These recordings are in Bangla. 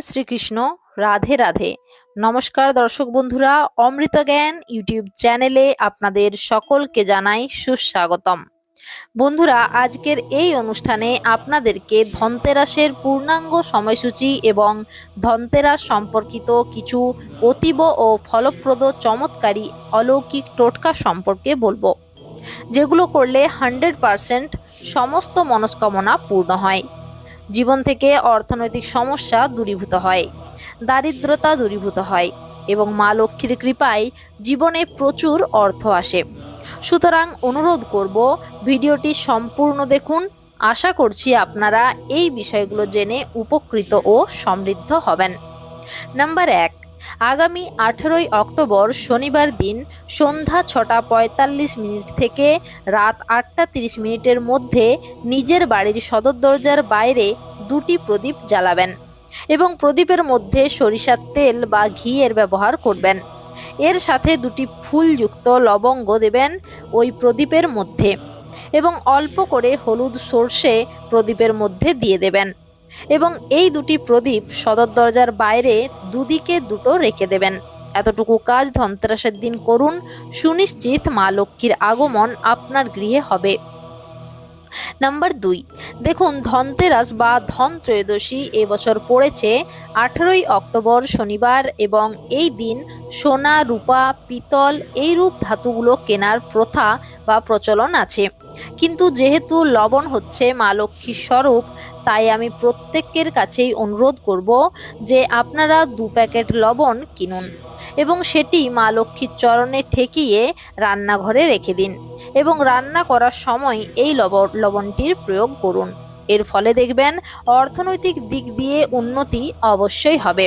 জয় শ্রীকৃষ্ণ, রাধে রাধে। নমস্কার দর্শক বন্ধুরা, অমৃত জ্ঞান ইউটিউব চ্যানেলে আপনাদের সকলকে জানাই সুস্বাগতম। বন্ধুরা, আজকের এই অনুষ্ঠানে আপনাদেরকে ধনতেরাসের পূর্ণাঙ্গ সময়সূচি এবং ধনতেরাস সম্পর্কিত কিছু অতীব ও ফলপ্রদ চমৎকারী অলৌকিক টোটকা সম্পর্কে বলব, যেগুলো করলে হান্ড্রেড পারসেন্ট সমস্ত মনস্কামনা পূর্ণ হয়। জীবন থেকে অর্থনৈতিক সমস্যা দূরীভূত হয়, দারিদ্রতা দূরীভূত হয় এবং মা লক্ষ্মীর কৃপায় জীবনে প্রচুর অর্থ আসে। সুতরাং অনুরোধ করব, ভিডিওটি সম্পূর্ণ দেখুন। আশা করছি আপনারা এই বিষয়গুলো জেনে উপকৃত ও সমৃদ্ধ হবেন। নাম্বার এক আগামী আঠেরোই অক্টোবর শনিবার দিন সন্ধ্যা ছটা পঁয়তাল্লিশ মিনিট থেকে রাত আটটা তিরিশ মিনিটের মধ্যে নিজের বাড়ির সদর দরজার বাইরে দুটি প্রদীপ জ্বালাবেন এবং প্রদীপের মধ্যে সরিষার তেল বা ঘি এর ব্যবহার করবেন। এর সাথে দুটি ফুলযুক্ত লবঙ্গ দেবেন ওই প্রদীপের মধ্যে এবং অল্প করে হলুদ সর্ষে প্রদীপের মধ্যে দিয়ে দেবেন। এবং এই দুটি প্রদীপ সদর দরজার বাইরে দুদিকে দুটো রেখে দেবেন। এতটুকু কাজ ধনতেরাসের দিন করুন, সুনিশ্চিত মা লক্ষ্মীর আগমন আপনার গৃহে হবে। নাম্বার দুই, দেখুন ধনতেরাস বা ধন ত্রয়োদশী এবছর পড়েছে আঠেরোই অক্টোবর শনিবার এবং এই দিন সোনা, রূপা, পিতল এই রূপ ধাতুগুলো কেনার প্রথা বা প্রচলন আছে। কিন্তু যেহেতু লবণ হচ্ছে মা লক্ষ্মীর স্বরূপ তাই আমি প্রত্যেকের কাছেই অনুরোধ করব যে আপনারা দু প্যাকেট লবণ কিনুন এবং সেটি মা লক্ষ্মীর চরণে ঠেকিয়ে রান্নাঘরে রেখে দিন এবং রান্না করার সময় এই লবণ লবণটির প্রয়োগ করুন। এর ফলে দেখবেন অর্থনৈতিক দিক দিয়ে উন্নতি অবশ্যই হবে।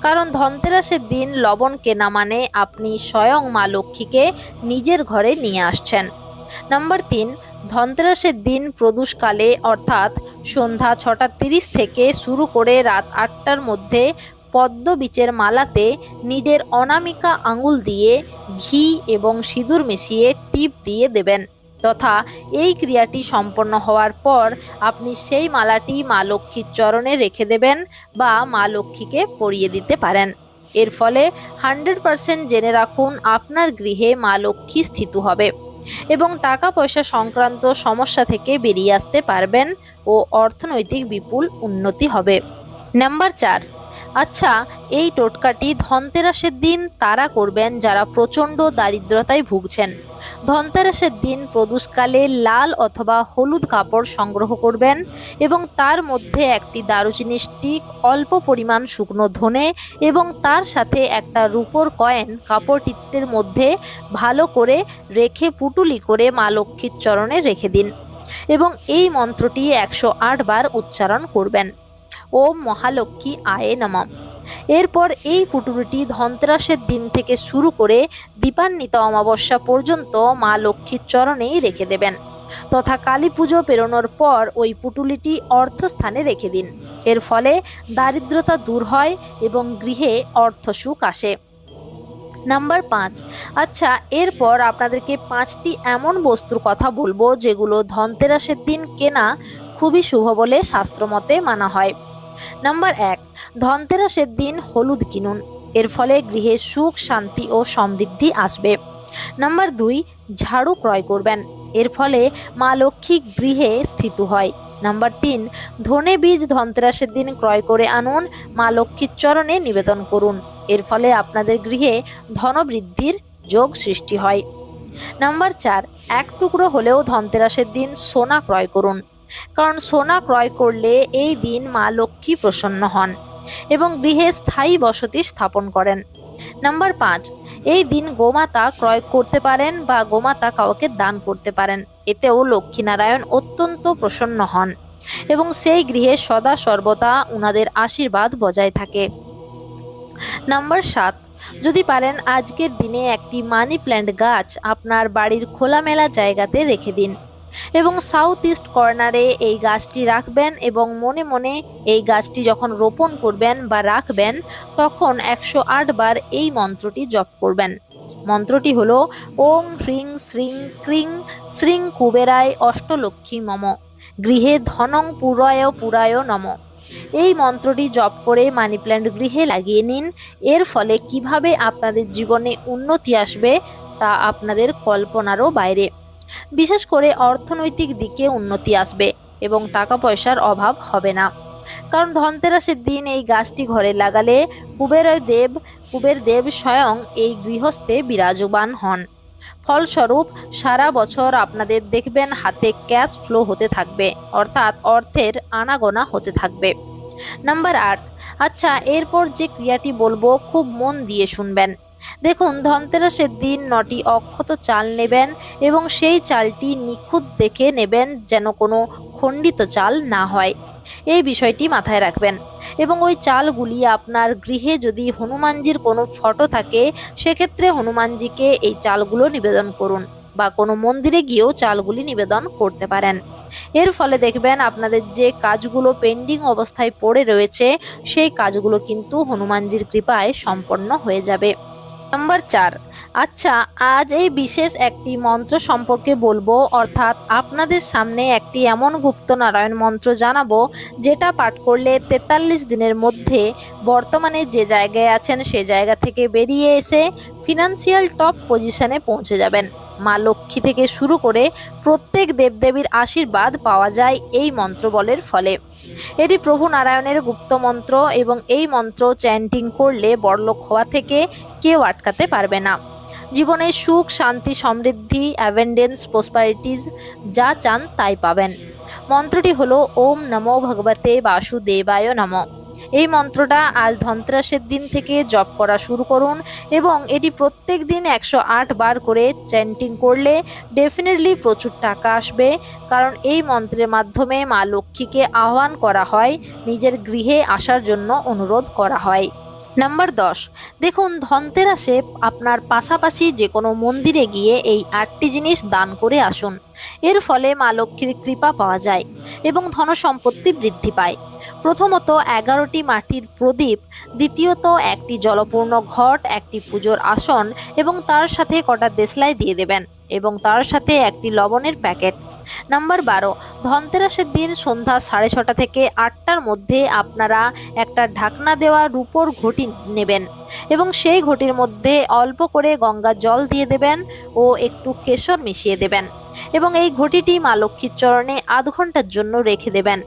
কারণ ধনতেরাসের দিন লবণ কেনা মানে আপনি স্বয়ং মা লক্ষ্মীকে নিজের ঘরে নিয়ে আসছেন। নাম্বার তিন ধনতেরাসের দিন প্রদোষকালে, অর্থাৎ সন্ধ্যা ছটা তিরিশ থেকে শুরু করে রাত আটটার মধ্যে পদ্ম বীচের মালাতে নিজের অনামিকা আঙুল দিয়ে ঘি এবং সিঁদুর মিশিয়ে টিপ দিয়ে দেবেন তথা এই ক্রিয়াটি সম্পন্ন হওয়ার পর আপনি সেই মালাটি মা লক্ষ্মীর চরণে রেখে দেবেন বা মা লক্ষ্মীকে পরিয়ে দিতে পারেন। এর ফলে হান্ড্রেড পারসেন্ট জেনে রাখুন আপনার গৃহে মা লক্ষ্মী স্থিত হবে। এবং টাকা পয়সা সংক্রান্ত সমস্যা থেকে বেরিয়ে আসতে পারবেন ও অর্থনৈতিক বিপুল উন্নতি হবে। নাম্বার চার আচ্ছা এই টোটকাটি ধনতেরাসের দিন তারা করবেন যারা প্রচণ্ড দারিদ্রতায় ভুগছেন। ধনতেরাসের দিন প্রদোষকালে লাল অথবা হলুদ কাপড় সংগ্রহ করবেন এবং তার মধ্যে একটি দারুচিনি স্টিক, অল্প পরিমাণ শুকনো ধনে এবং তার সাথে একটা রূপোর কয়েন কাপড়টির মধ্যে ভালো করে রেখে পুটুলি করে মা লক্ষ্মীর চরণে রেখে দিন এবং এই মন্ত্রটি একশো আট বার উচ্চারণ করবেন। ওম মহালক্ষ্মী আয়ে নমঃ এরপর এই পুটুলিটি ধনতেরাসের দিন থেকে শুরু করে দীপান্বিত অমাবস্যা পর্যন্ত মা লক্ষ্মীর চরণেই রেখে দেবেন। তথা কালী পুজো পেরোনোর পর ওই পুটুলিটি অর্থস্থানে রেখে দিন। এর ফলে দারিদ্রতা দূর হয় এবং গৃহে অর্থ সুখ আসে। নাম্বার পাঁচ। আচ্ছা এরপর আপনাদেরকে পাঁচটি এমন বস্তুর কথা বলব যেগুলো ধনতেরাসের দিন কেনা খুবই শুভ বলে শাস্ত্রমতে মানা হয়। নাম্বার এক ধনতেরাসের দিন হলুদ কিনুন। এর ফলে গৃহে সুখ, শান্তি ও সমৃদ্ধি আসবে। নাম্বার দুই, ঝাড়ু ক্রয় করবেন। এর ফলে মা লক্ষ্মী গৃহে স্থিত হয়। নাম্বার তিন, ধনে বীজ ধনতেরাসের দিন ক্রয় করে আনুন। মা লক্ষ্মীর চরণে নিবেদন করুন। এর ফলে আপনাদের গৃহে ধনবৃদ্ধির যোগ সৃষ্টি হয়। নাম্বার চার, এক টুকরো হলেও ধনতেরাসের দিন সোনা ক্রয় করুন। কারণ সোনা ক্রয় করলে এই দিন মা লক্ষ্মী প্রসন্ন হন এবং গৃহে স্থায়ী বসতি স্থাপন করেন। নাম্বার পাঁচ, এই দিন গোমাতা ক্রয় করতে পারেন বা গোমাতা কাউকে দান করতে পারেন। এতেও লক্ষ্মীনারায়ণ অত্যন্ত প্রসন্ন হন এবং সেই গৃহে সদা সর্বদা উনাদের আশীর্বাদ বজায় থাকে। নাম্বার সাত, যদি পারেন আজকের দিনে একটি মানি প্ল্যান্ট গাছ আপনার বাড়ির খোলামেলা জায়গাতে রেখে দিন। এবং সাউথ ইস্ট কর্নারে এই গাছটি রাখবেন এবং মনে মনে এই গাছটি যখন রোপণ করবেন বা রাখবেন, তখন একশো আট বার এই মন্ত্রটি জপ করবেন। মন্ত্রটি হলো ওং হ্রিং শ্রিং ক্রিং শ্রিং কুবেরায় অষ্টলক্ষ্মী মম, গৃহে ধনং পুরায় পুরায় নম। এই মন্ত্রটি জপ করে মানি প্ল্যান্ট গৃহে লাগিয়ে নিন। এর ফলে কীভাবে আপনাদের জীবনে উন্নতি আসবে তা আপনাদের কল্পনারও বাইরে। বিশেষ করে অর্থনৈতিক দিকে উন্নতি আসবে এবং টাকা পয়সার অভাব হবে না। কারণ ধনতেরাসের দিন এই গাছটি ঘরে লাগালে কুবের দেব কুবের দেব স্বয়ং এই গৃহস্থে বিরাজমান হন। ফলস্বরূপ, সারা বছর আপনাদের দেখবেন হাতে ক্যাশ ফ্লো হতে থাকবে, অর্থাৎ অর্থের আনাগোনা হতে থাকবে। নাম্বার আট আচ্ছা এরপর যে ক্রিয়াটি বলব, খুব মন দিয়ে শুনবেন। দেখুন, ধনতেরাসের দিন নটি অক্ষত চাল নেবেন এবং সেই চালটি নিখুঁত দেখে নেবেন যেন কোনো খণ্ডিত চাল না হয়। এই বিষয়টি মাথায় রাখবেন। এবং ওই চালগুলি আপনার গৃহে যদি হনুমানজির কোনো ফটো থাকে, সেক্ষেত্রে হনুমানজিকে এই চালগুলো নিবেদন করুন বা কোনো মন্দিরে গিয়েও চালগুলি নিবেদন করতে পারেন। এর ফলে দেখবেন আপনাদের যে কাজগুলো পেন্ডিং অবস্থায় পড়ে রয়েছে, সেই কাজগুলো কিন্তু হনুমানজির কৃপায় সম্পন্ন হয়ে যাবে। নাম্বার চার। আচ্ছা আজ এই বিশেষ একটি মন্ত্র সম্পর্কে বলব, অর্থাৎ আপনাদের সামনে একটি এমন গুপ্ত নারায়ণ মন্ত্র জানাব, যেটা পাঠ করলে তেতাল্লিশ দিনের মধ্যে বর্তমানে যে জায়গায় আছেন সে জায়গা থেকে বেরিয়ে এসে ফিনান্সিয়াল টপ পজিশনে পৌঁছে যাবেন। মা লক্ষ্মী থেকে শুরু করে প্রত্যেক দেবদেবীর আশীর্বাদ পাওয়া যায় এই মন্ত্র বলের ফলে। এটি প্রভু নারায়ণের গুপ্ত মন্ত্র এবং এই মন্ত্র চ্যান্টিং করলে বড়লোক হওয়া থেকে কেউ আটকাতে পারবে না। জীবনে সুখ, শান্তি, সমৃদ্ধি অ্যাভেন্ডেন্স প্রসপারিটিস যা চান তাই পাবেন। মন্ত্রটি হলো, ওম নমো ভগবতে বাসুদেবায় নম। এই মন্ত্রটা আজ ধনতেরাসের দিন থেকে জপ করা শুরু করুন এবং এটি প্রত্যেক দিন একশো আট বার করে চ্যান্টিং করলে ডেফিনেটলি প্রচুর টাকা আসবে। কারণ এই মন্ত্রের মাধ্যমে মা লক্ষ্মীকে আহ্বান করা হয়, নিজের গৃহে আসার জন্য অনুরোধ করা হয়। নাম্বার দশ, দেখুন ধনতেরাসে আপনার পাশাপাশি যে কোনো মন্দিরে গিয়ে এই আটটি জিনিস দান করে আসুন। এর ফলে মা লক্ষ্মীর কৃপা পাওয়া যায় এবং ধনসম্পত্তি বৃদ্ধি পায়। প্রথমত এগারোটি মাটির প্রদীপ, দ্বিতীয়ত একটি জলপূর্ণ ঘট, একটি পুজোর আসন এবং তার সাথে কটা দেশলাই দিয়ে দেবেন এবং তার সাথে একটি লবণের প্যাকেট। নাম্বার বারো, ধনতেরাসের দিন সন্ধ্যা সাড়ে ছটা থেকে আটটার মধ্যে আপনারা একটা ঢাকনা দেওয়া রূপোর ঘটি নেবেন এবং সেই ঘটির মধ্যে অল্প করে গঙ্গা জল দিয়ে দেবেন ও একটু কেশর মিশিয়ে দেবেন এবং এই ঘটিটি মা লক্ষ্মীর চরণে আধ ঘণ্টার জন্য রেখে দেবেন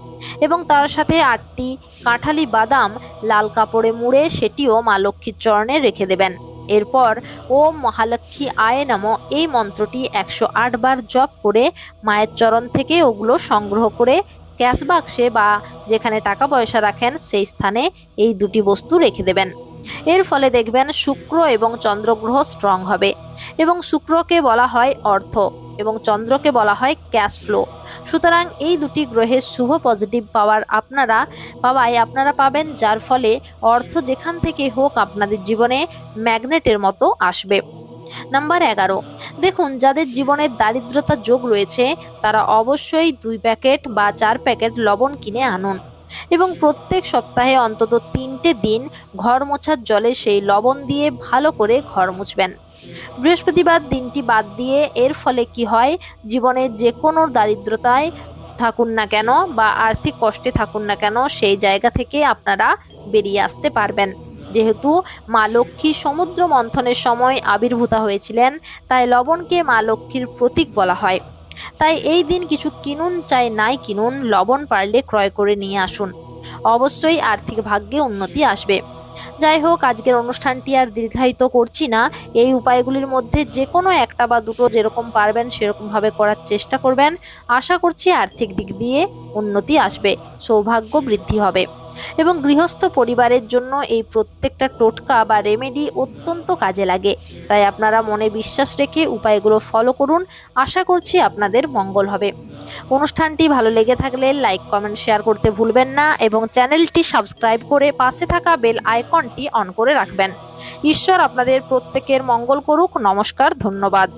এবং তার সাথে আটটি কাঁঠালি বাদাম, লাল কাপড়ে মুড়ে সেটিও মা লক্ষ্মীর চরণে রেখে দেবেন। এরপর, ওম মহালক্ষ্মী আয় নম এই মন্ত্রটি একশো আট বার জপ করে মায়ের চরণ থেকে ওগুলো সংগ্রহ করে ক্যাশ বাক্সে বা যেখানে টাকা পয়সা রাখেন সেই স্থানে এই দুটি বস্তু রেখে দেবেন। এর ফলে দেখবেন শুক্র এবং চন্দ্রগ্রহ স্ট্রং হবে এবং শুক্রকে বলা হয় অর্থ। এবং চন্দ্রকে বলা হয় ক্যাশ ফ্লো। সুতরাং এই দুটি গ্রহের শুভ পজিটিভ পাওয়ার আপনারা পাওয়ায় আপনারা পাবেন, যার ফলে অর্থ যেখান থেকে হোক আপনাদের জীবনে ম্যাগনেটের মতো আসবে। নাম্বার এগারো। দেখুন, যাদের জীবনের দারিদ্রতা যোগ রয়েছে, তারা অবশ্যই দুই প্যাকেট বা চার প্যাকেট লবণ কিনে আনুন। এবং প্রত্যেক সপ্তাহে অন্তত তিনটে দিন ঘর মোছার জলে সেই লবণ দিয়ে ভালো করে ঘর মুছবেন। বৃহস্পতিবার দিনটি বাদ দিয়ে এর ফলে কি হয়? জীবনের যে কোনো দারিদ্রতায় থাকুন না কেন বা আর্থিক কষ্টে থাকুন না কেন সেই জায়গা থেকে আপনারা বেরিয়ে আসতে পারবেন। যেহেতু মা লক্ষ্মী সমুদ্র মন্থনের সময় আবির্ভূতা হয়েছিলেন, তাই লবণকে মা লক্ষ্মীর প্রতীক বলা হয়। তাই এই দিন কিছু কিনুন, চাই নাই কিনুন, লবণ পারলে ক্রয় করে নিয়ে আসুন। অবশ্যই আর্থিক ভাগ্যে উন্নতি আসবে। যাই হোক, আজকের অনুষ্ঠানটি আর দীর্ঘায়িত করছি না। এই উপায়গুলির মধ্যে যে কোনো একটা বা দুটো যেরকম পারবেন, সেরকমভাবে করার চেষ্টা করবেন। আশা করছি আর্থিক দিক দিয়ে উন্নতি আসবে, সৌভাগ্য বৃদ্ধি হবে। এবং গৃহস্থ পরিবারের জন্য এই প্রত্যেকটা টোটকা বা রেমেডি অত্যন্ত কাজে লাগে। তাই আপনারা মনে বিশ্বাস রেখে উপায়গুলো ফলো করুন। আশা করছি আপনাদের মঙ্গল হবে। অনুষ্ঠানটি ভালো লেগে থাকলে লাইক কমেন্ট শেয়ার করতে ভুলবেন না এবং চ্যানেলটি সাবস্ক্রাইব করে পাশে থাকা বেল আইকনটি অন করে রাখবেন। ঈশ্বর আপনাদের প্রত্যেকের মঙ্গল করুক। নমস্কার, ধন্যবাদ।